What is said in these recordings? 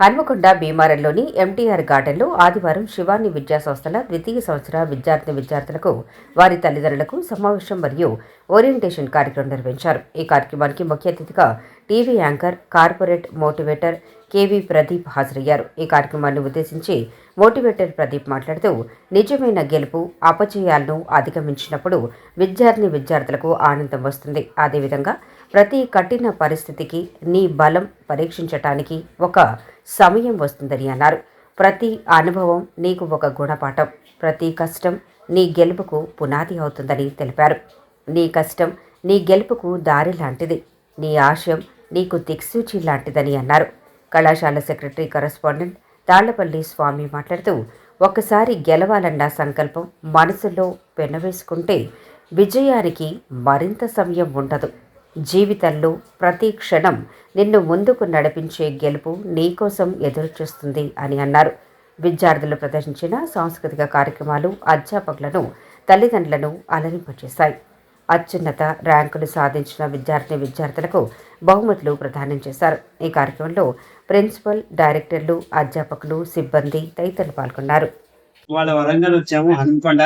Hanamkonda భీమారంలోని MTR గార్డెన్లో ఆదివారం శివాని విద్యా సంస్థల ద్వితీయ సంవత్సర విద్యార్థి విద్యార్థులకు వారి తల్లిదండ్రులకు సమావేశం మరియు ఓరియంటేషన్ కార్యక్రమం నిర్వహించారు. ఈ కార్యక్రమానికి ముఖ్య అతిథిగా TV anchor corporate motivator KV Pradeep హాజరయ్యారు. ఈ కార్యక్రమాన్ని ఉద్దేశించి మోటివేటర్ ప్రదీప్ మాట్లాడుతూ నిజమైన గెలుపు అపజయాలను అధిగమించినప్పుడు విద్యార్థి విద్యార్థులకు ఆనందం వస్తుంది. అదేవిధంగా ప్రతి కఠిన పరిస్థితికి నీ బలం పరీక్షించటానికి ఒక సమయం వస్తుందని అన్నారు. ప్రతి అనుభవం నీకు ఒక గుణపాఠం. ప్రతి కష్టం నీ గెలుపుకు పునాది అవుతుందని తెలిపారు. నీ కష్టం నీ గెలుపుకు దారి లాంటిది. నీ ఆశయం నీకు దిక్సూచి లాంటిదని అన్నారు. కళాశాల సెక్రటరీ కరస్పాండెంట్ తాళ్ళపల్లి స్వామి మాట్లాడుతూ ఒకసారి గెలవాలన్న సంకల్పం మనసులో పెనవేసుకుంటే విజయానికి మరింత సమయం ఉండదు. జీవితంలో ప్రతి క్షణం నిన్ను ముందుకు నడిపించే గెలుపు నీకోసం ఎదురుచూస్తుంది అని అన్నారు. విద్యార్థులు ప్రదర్శించిన సాంస్కృతిక కార్యక్రమాలు అధ్యాపకులను తల్లిదండ్రులను అలరింపచేశాయి. అత్యున్నత ర్యాంకులు సాధించిన విద్యార్థి విద్యార్థులకు బహుమతులు ప్రదానం చేశారు. ఈ కార్యక్రమంలో ప్రిన్సిపల్ డైరెక్టర్లు అధ్యాపకులు సిబ్బంది తదితరులు పాల్గొన్నారు. వాళ్ళ వరంగల్ వచ్చాము హనుకొండ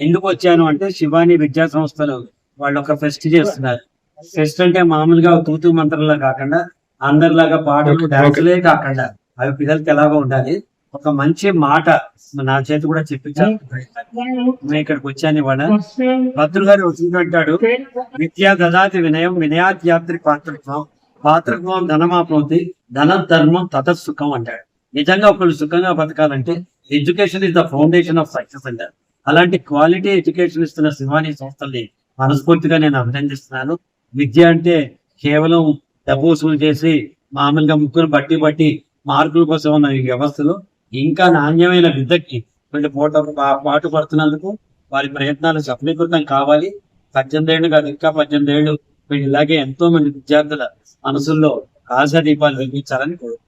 ఎందుకు వచ్చాను అంటే శివాని విద్యా సంస్థలు వాళ్ళు ఒక ఫెస్ట్ చేస్తున్నారు. ఫెస్ట్ అంటే మామూలుగా తూతు మంత్రంలా కాకుండా అందరిలాగా పాటలు డాన్సులే కాకుండా అవి పిల్లలకి ఎలాగో ఉండాలి. ఒక మంచి మాట నా చేతి కూడా చెప్పించాను నేను ఇక్కడికి వచ్చాను ఇవాళ. భద్రులు గారు వచ్చిందంటాడు విద్యా దదాతి వినయం వినయాద్యాత్రి పాత్రత్వం పాత్రత్వం ధనమాపోతి ధన ధర్మం తతసుఖం అంటాడు. నిజంగా ఒకళ్ళు సుఖంగా బతకాలంటే education is the foundation of success అంటారు. అలాంటి క్వాలిటీ ఎడ్యుకేషన్ ఇస్తున్న శివాని సంస్థల్ని మనస్ఫూర్తిగా నేను అభినందిస్తున్నాను. విద్య అంటే కేవలం డబ్బు వసూలు చేసి మామూలుగా ముక్కును బట్టి బట్టి మార్కుల కోసం ఉన్న ఈ వ్యవస్థలు ఇంకా నాణ్యమైన విద్యకి వీళ్ళు పోట పాటు పడుతున్నందుకు వారి ప్రయత్నాలు సఫలీకృతం కావాలి. పద్దెనిమిది ఏళ్ళు కాదు ఇంకా పద్దెనిమిది ఏళ్ళు వీళ్ళు ఇలాగే ఎంతో మంది విద్యార్థుల మనసుల్లో ఆశా దీపాలు వెలిగించాలని కోరుకుంటున్నాను.